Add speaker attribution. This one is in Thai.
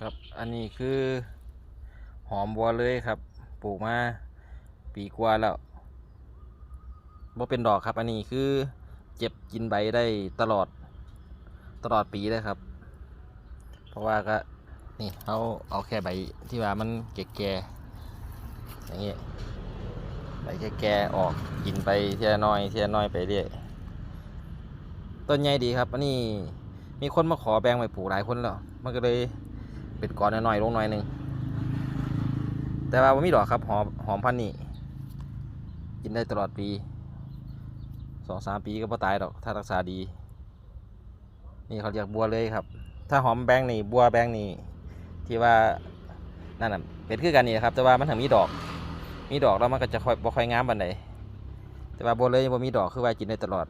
Speaker 1: ครับอันนี้คือหอมบัวเลยครับ ปลูกมาปีกว่าแล้วบ่เป็นดอกครับ อันนี้คือเจ็บกินใบได้ตลอดตลอดปีเลยครับ เพราะว่าก็นี่เอาเอาแค่ใบที่ว่ามันแก่ๆอย่างเงี้ยใบแก่ๆออกกินไปเทีละน้อยเทีละน้อยไปเรื่อยต้นใหญ่ดีครับ อันนี้มีคนมาขอแบ่งไปปลูกหลายคนแล้วมันก็เลย เป็นก้อนน้อยๆลงหน่อยหนึ่งแต่ว่าไม่มีดอกครับหอมหอมพันนี่กินได้ตลอดปีสองสามปีก็บ่ตายดอกถ้ารักษาดี นี่เขาเรียกบัวเลยครับ ถ้าหอมแบงนี่บัวแบงนี่ที่ว่านั่นน่ะเป็นคือกันนี่ครับ แต่ว่ามันถึงมีดอก มีดอกแล้วมันก็จะค่อยบ่ค่อยงามบันไดแต่ว่าบัวเลยบ่มีดอกคือว่ากินได้ตลอด